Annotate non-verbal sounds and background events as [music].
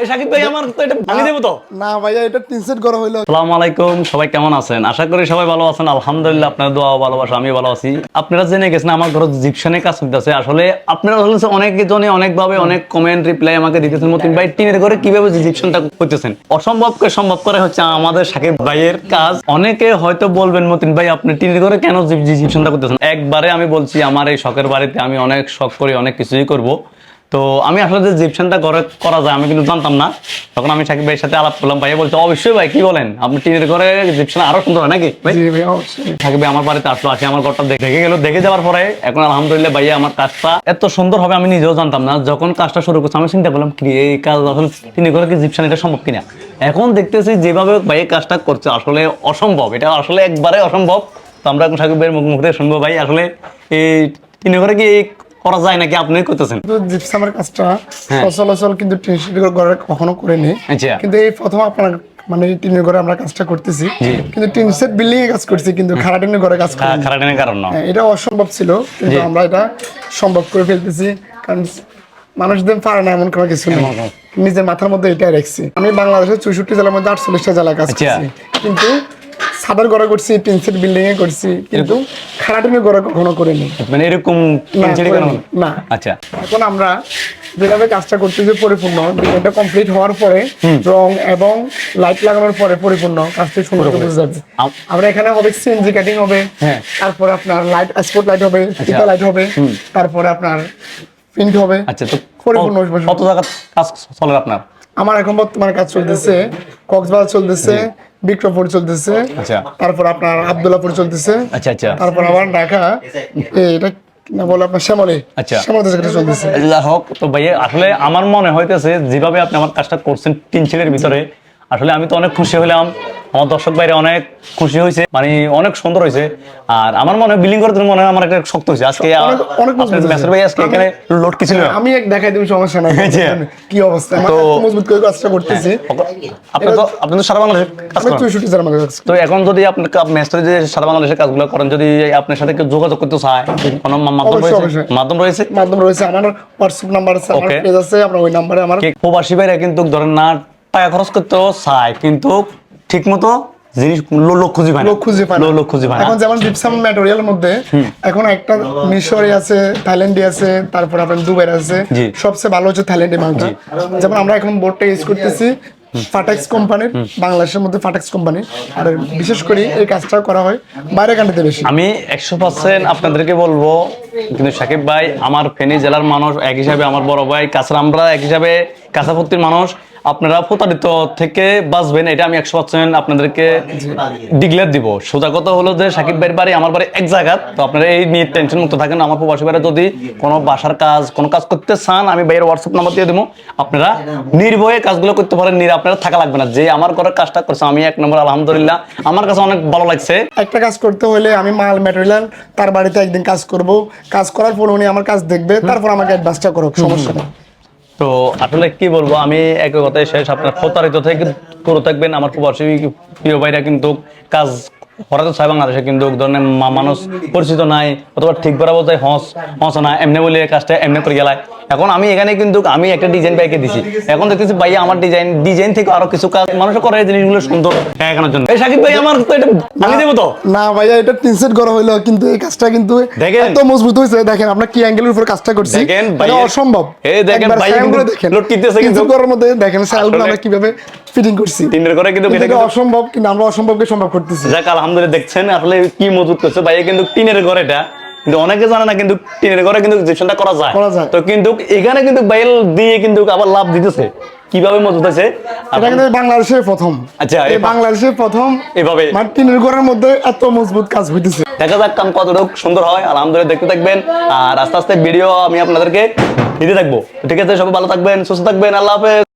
এই সাকিব ভাই আমার তো এটা ভাঙি দেবো তো। না ভাইয়া এটা তিন সেট হইল। আসসালামু আলাইকুম সবাই কেমন আছেন? আশা করি সবাই ভালো আছেন। আলহামদুলিল্লাহ আপনার দোয়া ভালোবাসা আমি ভালো আছি। আপনারা জেনে গেছেন আমার ঘরে জিপশনে কাজ করতেছে আসলে আপনারা হচ্ছে অনেক জনে অনেকভাবে অনেক কমেন্ট রিপ্লাই আমাকে দিতেছেন। মতিন ভাই টিনের ঘরে কীভাবে জিপশনটা করতেছেন? অসম্ভবকে সম্ভব করে হচ্ছে আমাদের সাকিব ভাইয়ের কাজ। অনেকে হয়তো বলবেন মতিন ভাই আপনি টিনের ঘরে কেন জিপশনটা করতেছেন? একবারে আমি বলছি আমার এই শখের বাড়িতে আমি অনেক শখ করি অনেক কিছুই করব। তো আমি আসলে যে জিপশনটা ঘরে করা যায় আমি কিন্তু জানতাম না। তখন আমি সাকিব ভাইয়ের সাথে আলাপ করলাম ভাইয়া বলছে অবশ্যই ভাই কি বলেন? আপনি টিনের ঘরে জিপশন আরও সুন্দর হয় নাকি? সাকিব ভাই আমার বাড়িতে আসলো আসে আমার ঘরটা দেখে। গেল দেখে যাওয়ার পরে এখন আলহামদুলিল্লাহ ভাইয়া আমার কাজটা এত সুন্দর হবে আমি নিজেও জানতাম না। যখন কাজটা শুরু করছি আমি চিন্তা করলাম কি এই কাজ আসলে টিনের ঘরে কি জিপশন এটা সম্ভব কিনা? এখন দেখতেছি যেভাবে ভাই কাজটা করছে আসলে অসম্ভব। এটা আসলে একবারে অসম্ভব। তো আমরা এখন সাকিব ভাইয়ের মুখ মুখ শুনব ভাই আসলে এই টিনের ঘরে কি করা যায় নাকি আপনি করতেছেন জিপসামের কাজটা হ্যাঁ। সচলাচল কিন্তু টিন sheet ঘরে কখনো করিনি। আচ্ছা। কিন্তু এই প্রথম আপনার মানে টিনের ঘরে আমরা কাজটা করতেছি। কিন্তু টিন সেট বিল্ডিং এ কাজ করছি কিন্তু খাড়া টিনের ঘরে কাজ করি খারাটেনের কারণ না। এটা অসম্ভব ছিল কিন্তু আমরা এটা সম্ভব করে ফেলতেছি। কারণ মানুষদের পারে না এমন কোনো কিছু নেই। নিজের মাথার মধ্যে এটা রাখছি। আমি বাংলাদেশের চৌষট্টি জেলার মধ্যে আটচল্লিশটা জেলা কাজ আচ্ছা। করছি। কিন্তু সাদার ঘরে করছি টিন সেট বিল্ডিং এ করছি কিন্তু কখনো করিনি। মানে এরকম না, আচ্ছা। এখন আমরা যেভাবে কাজটা করতেছি পরিপূর্ণ ডিজাইনটা কমপ্লিট হওয়ার পরে রং এবং লাইট লাগানোর পরে পরিপূর্ণ কাজটি সুন্দর বুঝে যাবে আমরা এখানে হবে সিএনজি কাটিং হবে হ্যাঁ। তারপরে আপনার লাইট স্পট লাইট হবে লাইট হবে তারপরে আপনার প্রিন্ট হবে আচ্ছা তো পরিপূর্ণ কত টাকা কাজ চলে আপনার? আমার এখন বর্তমানে কাজ চলতেছে কক্সবাজার চলতেছে বিক্রমপুর চলতেছে। আচ্ছা। তারপর আপনার আবদুল্লাপুর চলতেছে। আচ্ছা আচ্ছা। তারপর আবার ঢাকা। এটা না বলে আপনার? শ্যামলে। আচ্ছা। চলতেছে। তো ভাইয়া আসলে আমার মনে হইতেছে যেভাবে আপনি আমার কাজটা করছেন তিন ছেলের ভিতরে আসলে আমি তো অনেক খুশি হলাম আমার দর্শক বাইরে অনেক খুশি হয়েছে মানে অনেক সুন্দর হয়েছে আর আমার মনে হয় বিলিং করতে মনে হয় আমার একটা শক্ত হয়েছে আজকে অনেক- মেসের ভাই আজকে এখানে লোড কি ছিল? আমি এক দেখাই দিবি সমস্যা নাই। [laughs] কি অবস্থা? তো- মজবুত করে কাজটা করতেছি। আপনি তো আপনি তো সারা বাংলাদেশে কাজ করেন। তো এখন যদি আপনার মেস্তরি যে সারা বাংলাদেশের কাজগুলো করেন যদি আপনার সাথে কেউ যোগাযোগ করতে চায় কোনো মাধ্যম রয়েছে? মাধ্যম রয়েছে? মাধ্যম রয়েছে। আমার হোয়াটসঅ্যাপ নাম্বার আছে আমার পেজ আছে আপনার ওই নাম্বারে আমার প্রবাসী ভাইরা কিন্তু ধরেন না টাকা খরচ করতেও চায় কিন্তু ঠিক মতো জিনিস লোক খুঁজে পায় লোক খুঁজে পায় লোক খুঁজে পায় এখন যেমন জিপসাম ম্যাটেরিয়ালের মধ্যে এখন একটা মিশরি আছে থাইল্যান্ডি আছে তারপর আপনার দুবাই আছে। সবচেয়ে ভালো হচ্ছে থাইল্যান্ডি মালটা যেমন আমরা এখন বোর্ডটা ইউজ করতেছি ফাটেক্স কোম্পানির বাংলাদেশের মধ্যে ফাটেক্স কোম্পানি আর বিশেষ করে এই কাজটা করা হয় বাইরে কান্ট্রিতে বেশি। আমি একশো পার্সেন্ট আপনাদেরকে বলব কিন্তু সাকিব ভাই আমার ফেনী জেলার মানুষ এক হিসাবে আমার বড় ভাই কাছাড় আমরা এক হিসাবে কাছাপত্তির মানুষ। আপনারা প্রতারিত থেকে বাঁচবেন, এটা আমি একশো পার্সেন্ট আপনাদেরকে ডিক্লেয়ার দিব। সোজা কথা হলো যে সাকিব ভাইয়ের বাড়ি, আমার বাড়ি এক জায়গা, তো আপনারা এই নিয়ে টেনশন মুক্ত থাকেন। আমার প্রবাসী ভাইরা যদি কোনো বাসার কাজ, কোনো কাজ করতে চান, আমি ভাইয়ের হোয়াটসঅ্যাপ নাম্বার দিয়ে দেবো। আপনারা নির্ভয়ে কাজগুলো করতে পারেন, নির আপনারা থাকা লাগবে না। যে আমার ঘরের কাজটা করছে, আমি এক নম্বর, আলহামদুলিল্লাহ। আমার কাছে অনেক ভালো লাগছে। একটা কাজ করতে হলে আমি মাল ম্যাটেরিয়াল তার বাড়িতে একদিন কাজ করব। কাজ করার পর উনি আমার কাজ দেখবে, তারপর আমাকে অ্যাডভান্সটা করো সমস্যা নেই। তো আসলে কি বলব, আমি এক কথায় শেষ, আপনার প্রতারিত থেকে করে থাকবেন, আমার খুব প্রবাসী প্রিয় ভাইরা কিন্তু কাজ হরাতে চাই বাংলাদেশে কিন্তু ধরনের মানুষ পরিচিত নাই অথবা ঠিক বরাবর যায় হস হস না এমনি বলে কাজটা এমনি করে গেলায়। এখন আমি এখানে কিন্তু আমি একটা ডিজাইন বাইকে দিছি। এখন দেখতেছি ভাইয়া আমার ডিজাইন ডিজাইন থেকে আরও কিছু কাজ মানুষ করে এই জিনিসগুলো সুন্দর দেখানোর জন্য। এই সাকিব ভাই আমার তো এটা আমি দেবো তো? না ভাইয়া এটা তিন সেট করা হইল কিন্তু এই কাজটা কিন্তু দেখেন। এত মজবুত হয়েছে দেখেন আমরা কি অ্যাঙ্গেলের উপর কাজটা করছি দেখেন, ভাইয়ের- অসম্ভব। এই দেখেন, ভাই কিন্তু দেখেন। লোড কিনতেছে কিন্তু। করার মধ্যে দেখেন আসলে- আমরা কীভাবে ফিটিং করছি। তিনের করে কিন্তু এটা অসম্ভব কিন্তু আমরা অসম্ভবকে সম্ভব করতেছি। যাক আলহামদুলিল্লাহ দেখছেন আসলে কি মজুত করছে। ভাইয়া কিন্তু টিনের ঘর এটা। কিন্তু অনেকে জানে না কিন্তু টিনের ঘরে কিন্তু জিপসনটা করা যায়। তো কিন্তু এখানে কিন্তু বাইল দিয়ে কিন্তু আবার লাভ দিতেছে। কীভাবে আছে এটা কিন্তু বাংলাদেশের প্রথম। আচ্ছা, এই প্রথম। এভাবে মানে টিনের ঘরের মধ্যে এত মজবুত কাজ হইতেছে। দেখা যাক কাম কতটুকু সুন্দর হয়। আলহামদুলিল্লাহ দেখতে থাকবেন। আর আস্তে আস্তে ভিডিও আমি আপনাদেরকে দিতে থাকব। ঠিক আছে সবাই ভালো থাকবেন সুস্থ থাকবেন। আল্লাহ হাফেজ।